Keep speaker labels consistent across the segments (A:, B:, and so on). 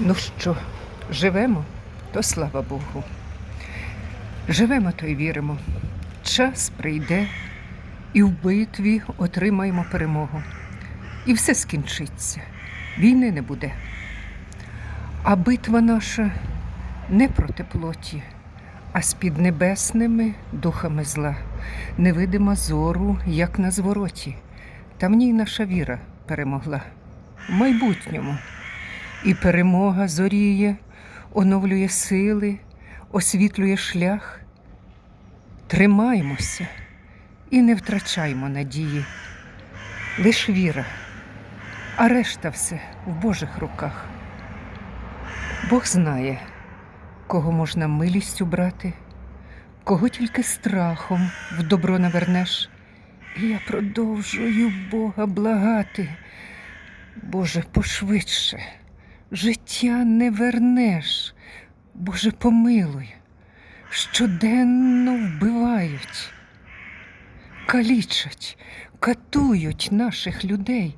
A: Ну що, живемо, то слава Богу. Живемо, то й віримо. Час прийде, і в битві отримаємо перемогу. І все скінчиться. Війни не буде. А битва наша не проти плоті, а з піднебесними духами зла, невидима зору, як на звороті. Та в ній наша віра перемогла в майбутньому. І перемога зоріє, оновлює сили, освітлює шлях. Тримаймося і не втрачаймо надії. Лиш віра, а решта все в Божих руках. Бог знає, кого можна милістю брати, кого тільки страхом в добро навернеш. І я продовжую Бога благати. Боже, пошвидше, життя не вернеш. Боже, помилуй, щоденно вбивають, калічать, катують наших людей.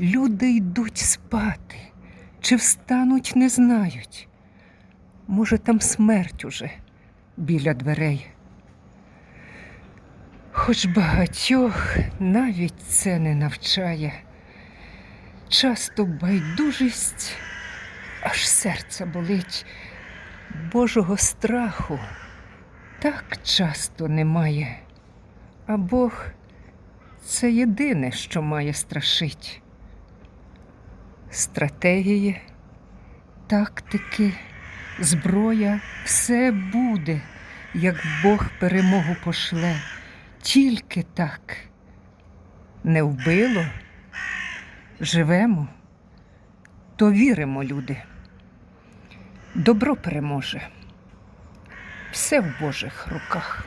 A: Люди йдуть спати, чи встануть, не знають. Може, там смерть уже біля дверей. Хоч багатьох навіть це не навчає. Часто байдужість, аж серце болить. Божого страху так часто немає. А Бог це єдине, що має страшить. Стратегії, тактики, зброя все буде, як Бог перемогу пошле. Тільки так не вбило, живемо, то віримо, люди. Добро переможе. Все в Божих руках.